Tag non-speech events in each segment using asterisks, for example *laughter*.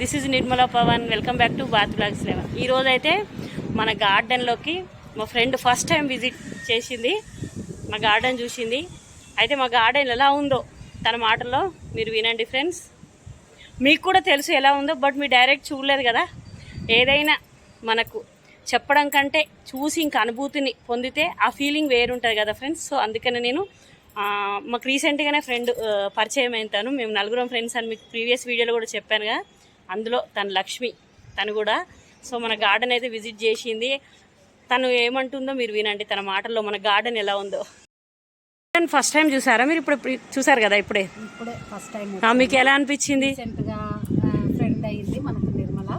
This is Nirmala Pavan. Welcome back to bath blogs eleven ఈరోజు అయితే మన గార్డెన్లోకి మా ఫ్రెండ్ ఫస్ట్ టైం విజిట్ చేసింది. మా గార్డెన్ చూసింది. అయితే మా గార్డెన్ ఎలా ఉందో తన మాటల్లో మీరు వినండి ఫ్రెండ్స్ మీకు కూడా తెలుసు ఎలా ఉందో బట్ మీరు డైరెక్ట్ చూడలేదు కదా. ఏదైనా మనకు చెప్పడం కంటే చూసి ఇంక అనుభూతిని పొందితే ఆ ఫీలింగ్ వేరుంటుంది కదా ఫ్రెండ్స్ సో అందుకనే నేను మాకు రీసెంట్గానే ఫ్రెండ్ పరిచయం అవుతాను మేము నలుగురం ఫ్రెండ్స్ అని మీకు ప్రీవియస్ వీడియోలో కూడా చెప్పాను కదా అందులో తను లక్ష్మి తను కూడా. సో మన గార్డెన్ అయితే విజిట్ చేసింది. తను ఏమంటుందో మీరు వినండి. తన మాటల్లో మన గార్డెన్ ఎలా ఉందో. ఫస్ట్ టైం చూసారా మీరు? ఇప్పుడు చూసారు కదా ఇప్పుడే. ఇప్పుడే ఫస్ట్ టైం మీకు ఎలా అనిపించింది? ఫ్రెండ్ అయింది మనకు నిర్మల.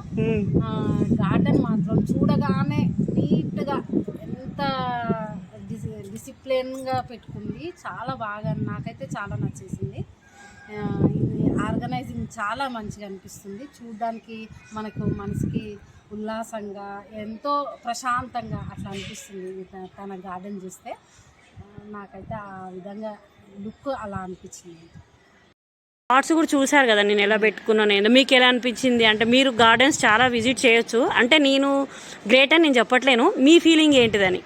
గార్డెన్ మాత్రం చూడగానే నీట్గా ఎంత డిసిప్లిన్గా పెట్టుకుంది. చాలా బాగా నాకైతే చాలా నచ్చేసింది. చాలా మంచిగా అనిపిస్తుంది. చూడడానికి మనకు మనసుకి ఉల్లాసంగా ఎంతో ప్రశాంతంగా అట్లా అనిపిస్తుంది. తన గార్డెన్ చూస్తే. నాకైతే ఆ విధంగా లుక్ అలా అనిపించింది. పార్ట్స్ కూడా చూసారు కదా నేను ఎలా పెట్టుకున్నాను ఏందో. మీకు ఎలా అనిపించింది? అంటే మీరు గార్డెన్స్ చాలా విజిట్ చేయొచ్చు. అంటే నేను గ్రేట్ అని నేను చెప్పట్లేను. మీ ఫీలింగ్ ఏంటిదని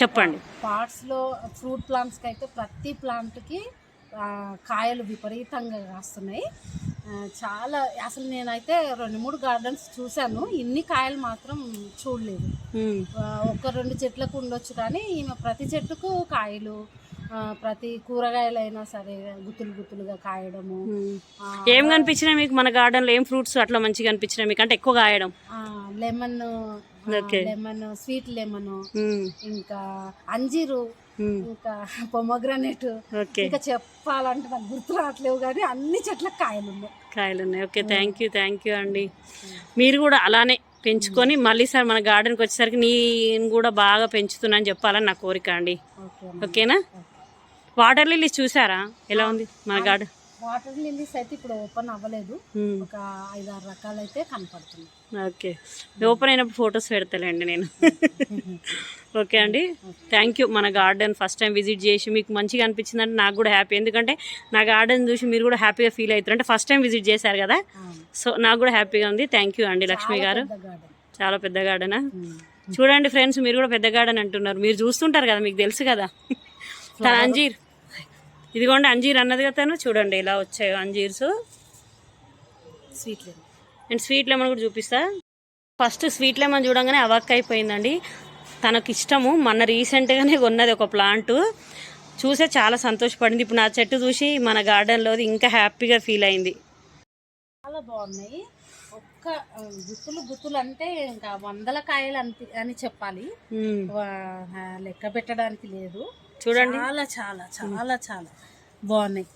చెప్పండి. పాట్స్లో ఫ్రూట్ ప్లాంట్స్కి అయితే ప్రతి ప్లాంట్కి కాయలు విపరీతంగా కాస్తున్నాయి. చాలా అసలు నేనైతే రెండు మూడు గార్డెన్స్ చూశాను. ఇన్ని కాయలు మాత్రం చూడలేదు. ఒక రెండు చెట్లకు ఉండొచ్చు కానీ ఈమె ప్రతి చెట్టుకు కాయలు ప్రతి కూరగాయలైనా సరే గుత్తులు గుత్తులుగా కాయడము. ఏం కనిపించినాయి మీకు మన గార్డెన్లో ఏం ఫ్రూట్స్ అట్లా మంచిగా అనిపించినాయి మీకు అంటే ఎక్కువ కాయడం? Lemon okay. Lemon sweet lemon ఇంకా అంజీరు ఇంకా పొమగ్రనేట్. ఇంకా చెప్పాలంటే నాకు గుర్తు రావట్లేవు కానీ అన్ని చెట్లకు కాయలు ఉన్నాయి కాయలు ఉన్నాయి okay thank you thank you అండి. మీరు కూడా అలానే పెంచుకొని మళ్ళీ సార్ మన గార్డెన్కి వచ్చేసరికి నేను కూడా బాగా పెంచుతున్నా అని చెప్పాలని నా కోరిక అండి. ఓకే ఓకేనా? వాటర్ లిల్లీస్ చూసారా? ఎలా ఉంది మన గార్డెన్? వాటర్ లిల్లీస్ అయితే ఇప్పుడు ఓపెన్ అవ్వలేదు. ఉమ్. ఒక ఐదారు రకాలు అయితే కనపడుతున్నాయి. ఓకే. ఓపెన్ అయినప్పుడు ఫొటోస్ పెడతాలేండి నేను. *laughs* ఓకే అండి. థ్యాంక్ యూ మన గార్డెన్ ఫస్ట్ టైం విజిట్ చేసి మీకు మంచిగా అనిపించిందంటే నాకు కూడా హ్యాపీ. ఎందుకంటే నా గార్డెన్ చూసి మీరు కూడా హ్యాపీగా ఫీల్ అవుతారు. అంటే ఫస్ట్ టైం విజిట్ చేశారు కదా. సో నాకు కూడా హ్యాపీగా ఉంది. థ్యాంక్ యూ అండి లక్ష్మి గారు. చాలా పెద్ద గార్డెనా చూడండి ఫ్రెండ్స్ మీరు కూడా పెద్ద గార్డెన్ అంటున్నారు. మీరు చూస్తుంటారు కదా మీకు తెలుసు కదా? అంజీర్ ఇదిగోండి అంజీర్ అన్నది కదా చూడండి ఇలా వచ్చాయో అంజీర్స్. Sweet lemon. నేను స్వీట్ లెమన్ కూడా చూపిస్తా. ఫస్ట్ స్వీట్ లెమన్ చూడంగానే అవాక్ అయిపోయిందండి. తనకు ఇష్టము. మొన్న రీసెంట్గానే కొన్నది ఒక ప్లాంట్. చూసే చాలా సంతోషపడింది. ఇప్పుడు నా చెట్టు చూసి మన గార్డెన్లోది ఇంకా హ్యాపీగా ఫీల్ అయింది. చాలా బాగున్నాయి. ఒక్క గుత్తులు గుత్తులు అంటే ఇంకా వందల కాయలు అని అని చెప్పాలి లెక్క పెట్టడానికి లేదు. చూడండి. చాలా చాలా చాలా చాలా బాగున్నాయి.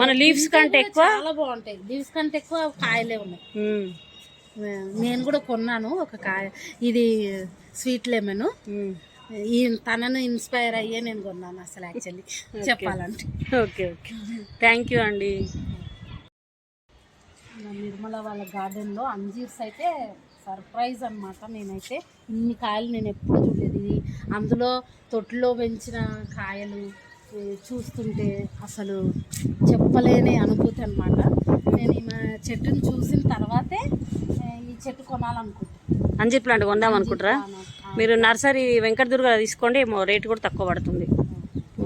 మన లీవ్స్ కంటే ఎక్కువ? చాలా బాగుంటాయి. లీవ్స్ కంటే ఎక్కువ కాయలే ఉన్నాయి. నేను కూడా కొన్నాను ఒక కాయ. ఇది స్వీట్ లెమన్. ఈ తనను ఇన్స్పైర్ అయ్యే నేను కొన్నాను అసలు యాక్చువల్లీ. చెప్పాలంటే. Okay okay. థ్యాంక్ యూ అండి. నిర్మల వాళ్ళ గార్డెన్లో అంజీర్స్ అయితే సర్ప్రైజ్ అన్నమాట నేనైతే. ఇన్ని కాయలు నేను ఎప్పుడు చూడలేదు. ఇది అందులో తొట్టులో పెంచిన కాయలు చూస్తుంటే అసలు చెప్పలేని అనుభూతి అనమాట నేను ఈమె చెట్టుని చూసిన తర్వాతే ఈ చెట్టు కొనాలనుకుంటున్నాను అంజీర్ ప్లాంట్ కొందాం అనుకుంటారా? మీరు నర్సరీ వెంకటదుర్గ తీసుకోండి ఏమో రేట్ కూడా తక్కువ పడుతుంది.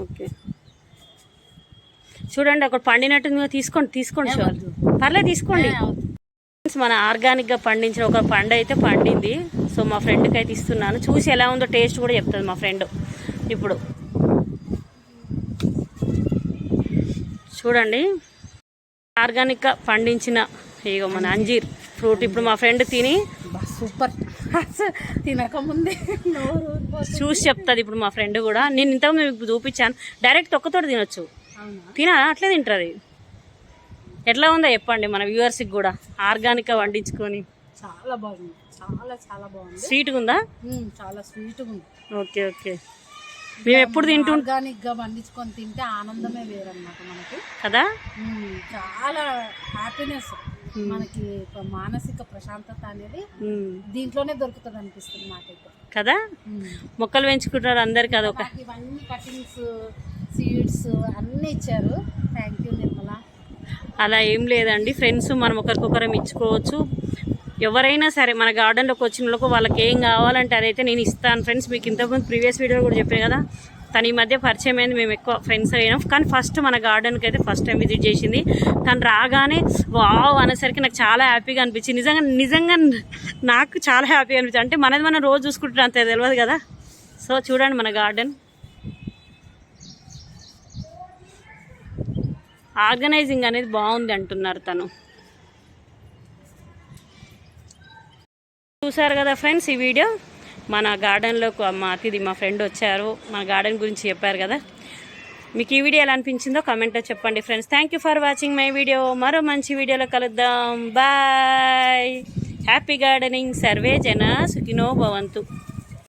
ఓకే. చూడండి అక్కడ పండినట్టు తీసుకోండి తీసుకోండి షూర్ పర్లేదు తీసుకోండి. మన ఆర్గానిక్గా పండించిన ఒక పండు అయితే పండింది. సో మా ఫ్రెండ్కి అయితే ఇస్తున్నాను. చూసి ఎలా ఉందో టేస్ట్ కూడా చెప్తుంది మా ఫ్రెండ్. ఇప్పుడు చూడండి. ఆర్గానిక్గా పండించిన ఇగో మన అంజీర్ ఫ్రూట్. ఇప్పుడు మా ఫ్రెండ్ తిని సూపర్. తినకముందే. చూసి చెప్తుంది ఇప్పుడు మా ఫ్రెండ్ కూడా. నేను ఇంతకు మీకు చూపించాను. డైరెక్ట్ ఒక్కతోటి తినొచ్చు. తినా అట్లే తింటుంది ఎట్లా ఉందో చెప్పండి మన వ్యూవర్స్కి కూడా. ఆర్గానిక్గా పండించుకొని చాలా బాగుంది. చాలా చాలా బాగుంది. స్వీట్గా ఉందా? చాలా స్వీట్గా ఉంది. Okay okay. మేము ఎప్పుడు తింటు ఆర్గానిక్గా పండించుకొని తింటే ఆనందమే వేరన్నమాట మనకి. కదా? చాలా హ్యాపీనెస్. మనకి మానసిక ప్రశాంతత అనేది దీంట్లోనే దొరుకుతుంది అనిపిస్తుంది నాకైతే కదా? మొక్కలు పెంచుకుంటారు అందరికి అదొక ఇవన్నీ కటింగ్స్ సీడ్స్ అన్నీ ఇచ్చారు. థ్యాంక్ యూ అలా ఏం లేదండి. ఫ్రెండ్స్ మనం ఒకరికొకరం ఇచ్చుకోవచ్చు. ఎవరైనా సరే మన గార్డెన్లోకి వచ్చిన వాళ్ళకు వాళ్ళకి ఏం కావాలంటే అదైతే నేను ఇస్తాను ఫ్రెండ్స్. మీకు ఇంతకుముందు ప్రీవియస్ వీడియో కూడా చెప్పాను కదా. తను ఈ మధ్య పరిచయం అయింది. మేము ఎక్కువ ఫ్రెండ్స్ అయినాం. కానీ ఫస్ట్ మన గార్డెన్కి అయితే ఫస్ట్ టైం విజిట్ చేసింది. తను రాగానే వావ్ అనేసరికి నాకు చాలా హ్యాపీగా అనిపించింది. నిజంగా నిజంగా నాకు చాలా హ్యాపీగా అనిపించింది. అంటే మనది మనం రోజు చూసుకుంటున్నాం అంతే తెలియదు కదా. సో చూడండి మన గార్డెన్. ఆర్గనైజింగ్ అనేది బాగుంది అంటున్నారు తను. చూసారు కదా ఫ్రెండ్స్ ఈ వీడియో? మన గార్డెన్లోకి మా అతిథి మా ఫ్రెండ్ వచ్చారు. మన గార్డెన్ గురించి చెప్పారు కదా. మీకు ఈ వీడియో ఎలా అనిపించిందో కమెంట్లో చెప్పండి friends. Thank you for watching my video మరో మంచి వీడియోలో కలుద్దాం. బాయ్ హ్యాపీ గార్డెనింగ్ సర్వే జన సుఖినో భవంతు.